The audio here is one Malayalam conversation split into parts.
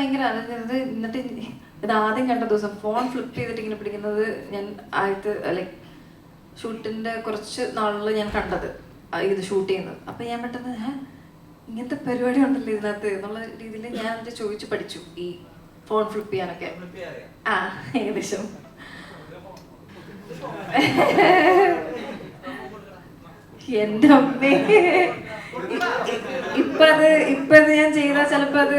ഭയങ്കര അതായത് എന്നിട്ട് ഇത് ആദ്യം കണ്ട ദിവസം ഫോൺ ഫ്ലിപ്പ് ചെയ്തിട്ട് ഇങ്ങനെ പിടിക്കുന്നത് ഞാൻ ആദ്യത്തെ ലൈക്ക് ഷൂട്ടിന്റെ കുറച്ച് നാളിൽ ഞാൻ കണ്ടത് ഇത് ഷൂട്ട് ചെയ്യുന്നത്. അപ്പൊ ഞാൻ പെട്ടെന്ന് "ഹേ, ഇങ്ങനത്തെ പരിപാടി ഉണ്ടല്ലോ ഇതിനകത്ത് എന്നുള്ള രീതിയിൽ ഞാൻ അത് ചോദിച്ചു പഠിച്ചു ഈ ഫോൺ ഫ്ലിപ്പ് ചെയ്യാനൊക്കെ. ആ ഏകദേശം. എന്റെ അമ്മേ. ഇപ്പത് ഇപ്പത് ഞാൻ ചെയ്താൽ ചിലപ്പോ അത്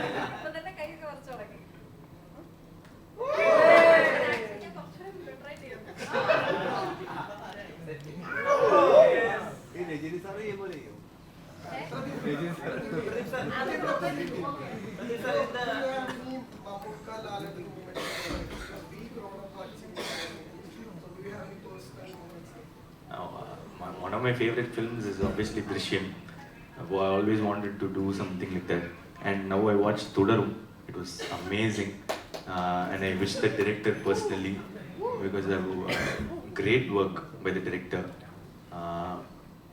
one of my favorite films is obviously Drishyam. Uh, I always wanted to do something like that. And now I watched Tudarum. It was amazing. Uh, and I wish the director personally, because of uh, great work by the director. Uh,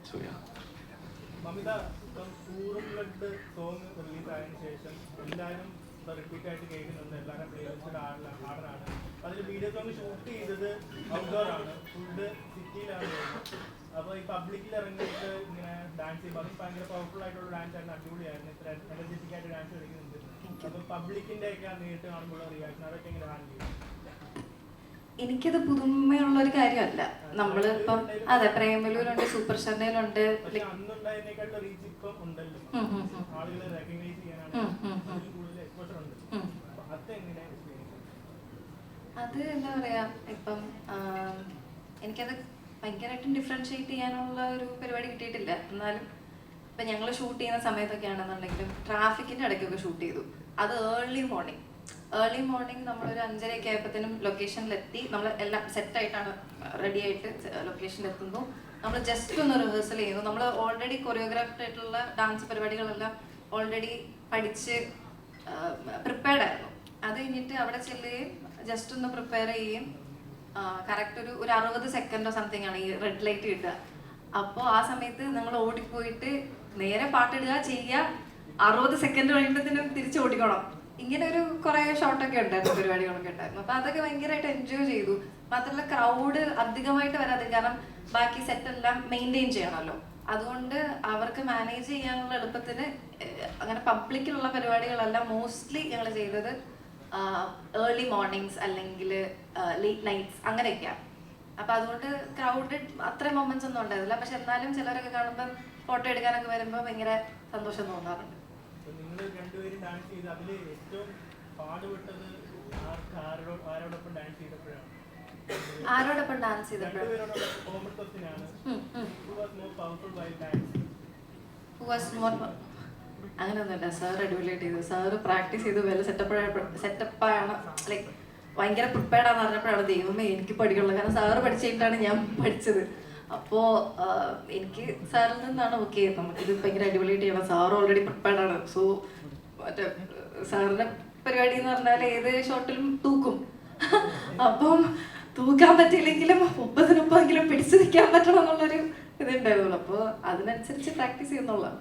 so yeah. ഇപ്പം ടൂറും ബ്ലഡ് സോങ് റിലീസ് ആയതിനു ശേഷം എല്ലാവരും റിപ്പീറ്റ് ആയിട്ട് കേൾക്കുന്നുണ്ട്. എല്ലാവരും പ്ലേലിസ്റ്റിൽ ആടാനാണ് അതിൽ വീഡിയോ സോങ് ഷൂട്ട് ചെയ്തത് ഔട്ട്ഡോർ ആണ്. ഫുഡ് സിറ്റിയിലാണ് അപ്പോൾ ഈ പബ്ലിക്കിൽ ഇറങ്ങിയിട്ട് ഇങ്ങനെ ഡാൻസ് ചെയ്യുമ്പോൾ അതും ഭയങ്കര പവർഫുൾ ആയിട്ടുള്ള ഡാൻസ് ആയിരുന്നു. അടിപൊളിയായിരുന്നു. ഇത്ര എനർജറ്റിക് ആയിട്ട് ഡാൻസ് കളിക്കുന്നുണ്ട്. അപ്പോൾ പബ്ലിക്കിന്റെ ഒക്കെ നേരിട്ട് കാണുമ്പോൾ റിയാക്ഷൻ അതൊക്കെ എങ്ങനെ ഹാൻഡിൽ ചെയ്യും? എനിക്കത് പുതുമയുള്ള ഒരു കാര്യമല്ല. നമ്മൾ ഇപ്പം അതെ പ്രേമലൂരുണ്ട് സൂപ്പർ ഷർണയിലുണ്ട് അത് എന്താ പറയാ ഇപ്പം എനിക്കത് ഭയങ്കരമായിട്ടും ഡിഫറൻഷിയേറ്റ് ചെയ്യാനുള്ള ഒരു പരിപാടി കിട്ടിയിട്ടില്ല. എന്നാലും ഇപ്പം ഞങ്ങൾ ഷൂട്ട് ചെയ്യുന്ന സമയത്തൊക്കെ ആണെന്നുണ്ടെങ്കിലും ട്രാഫിക്കിന്റെ ഇടയ്ക്കൊക്കെ ഷൂട്ട് ചെയ്തു. അത് ഏർലി മോർണിംഗ് ഏർലി മോർണിംഗ് നമ്മളൊരു അഞ്ചരയൊക്കെ ആയപ്പോഴത്തേനും ലൊക്കേഷനിലെത്തി നമ്മൾ എല്ലാം സെറ്റായിട്ടാണ് റെഡി ആയിട്ട് ലൊക്കേഷനിൽ എത്തുന്നു നമ്മൾ ജസ്റ്റ് ഒന്ന് റിഹേഴ്സൽ ചെയ്യുന്നു. നമ്മൾ ഓൾറെഡി കൊറിയോഗ്രാഫ്ഡ് ആയിട്ടുള്ള ഡാൻസ് പരിപാടികളെല്ലാം ഓൾറെഡി പഠിച്ച് പ്രിപ്പയർഡ് ആയിരുന്നു. അത് കഴിഞ്ഞിട്ട് അവിടെ ചെല്ലുകയും ജസ്റ്റ് ഒന്ന് പ്രിപ്പയർ ചെയ്യുകയും കറക്റ്റ് ഒരു ഒരു അറുപത് സെക്കൻഡോ സംതിങ് ആണ് ഈ റെഡ് ലൈറ്റ് കിട്ടുക അപ്പോൾ ആ സമയത്ത് നമ്മൾ ഓടിപ്പോയിട്ട് നേരെ പാട്ടിടുക ചെയ്യുക. അറുപത് സെക്കൻഡ് കഴിയുമ്പോഴത്തേനും തിരിച്ച് ഓടിക്കണം. ഇങ്ങനെ ഒരു കുറെ ഷോട്ടൊക്കെ ഉണ്ടായിരുന്നു പരിപാടികളൊക്കെ ഉണ്ടായിരുന്നു. അപ്പൊ അതൊക്കെ ഭയങ്കരമായിട്ട് എൻജോയ് ചെയ്തു. മാത്രമല്ല ക്രൗഡ് അധികമായിട്ട് വരാതെ കാരണം ബാക്കി സെറ്റ് എല്ലാം മെയിന്റെയിൻ ചെയ്യണമല്ലോ. അതുകൊണ്ട് അവർക്ക് മാനേജ് ചെയ്യാനുള്ള എളുപ്പത്തിന് അങ്ങനെ പബ്ലിക്കിലുള്ള പരിപാടികളെല്ലാം മോസ്റ്റ്ലി ഞങ്ങൾ ചെയ്തത് ഏർലി മോർണിംഗ്സ് അല്ലെങ്കിൽ ലേറ്റ് നൈറ്റ്സ് അങ്ങനെയൊക്കെയാണ്. അപ്പൊ അതുകൊണ്ട് ക്രൗഡഡ് അത്ര മൊമെന്റ്സ് ഒന്നും ഉണ്ടായിരുന്നില്ല. പക്ഷെ എന്നാലും ചിലരൊക്കെ കാണുമ്പോൾ ഫോട്ടോ എടുക്കാനൊക്കെ വരുമ്പോൾ ഭയങ്കര സന്തോഷം തോന്നാറുണ്ട്. നിങ്ങൾ രണ്ടുപേരും ഡാൻസ് ചെയ്ത് അതിൽ ഏറ്റവും പാടുപെട്ടത് ആരോടൊപ്പം ഡാൻസ് ചെയ്തപ്പോഴാണ്? ആരോടൊപ്പം ഡാൻസ് ചെയ്തപ്പോഴാണ്? അങ്ങനെയൊന്നുമില്ല സാർ അടിപൊളിയായിട്ട് ചെയ്തു. സാറ് പ്രാക്ടീസ് ചെയ്ത് വല്ല സെറ്റപ്പ് സെറ്റപ്പാണ് ലൈക്ക് ഭയങ്കര പ്രിപ്പയർഡ് ആണെന്ന് പറഞ്ഞപ്പോഴാണ് ദൈവമേ എനിക്ക് പഠിക്കുള്ളൂ കാരണം സാറ് പഠിച്ചിട്ടാണ് ഞാൻ പഠിച്ചത്. അപ്പോൾ എനിക്ക് സാറിൽ നിന്നാണ് ഓക്കെ ഇത് ഭയങ്കര അടിപൊളിയായിട്ട് ചെയ്യണം സാർ ഓൾറെഡി പ്രിപ്പയർഡ് ആണ്. സോ മറ്റേ സാറിന്റെ പരിപാടി എന്ന് പറഞ്ഞാൽ ഏത് ഷോട്ടിലും തൂക്കും. അപ്പം തൂക്കാൻ പറ്റിയില്ലെങ്കിലും മുപ്പതിനൊപ്പമെങ്കിലും പിടിച്ചു നിൽക്കാൻ പറ്റണം എന്നുള്ളൊരു ഇതുണ്ടായിരുന്നുള്ളൂ. അപ്പോൾ അതിനനുസരിച്ച് പ്രാക്ടീസ് ചെയ്യുന്നുള്ളതാണ്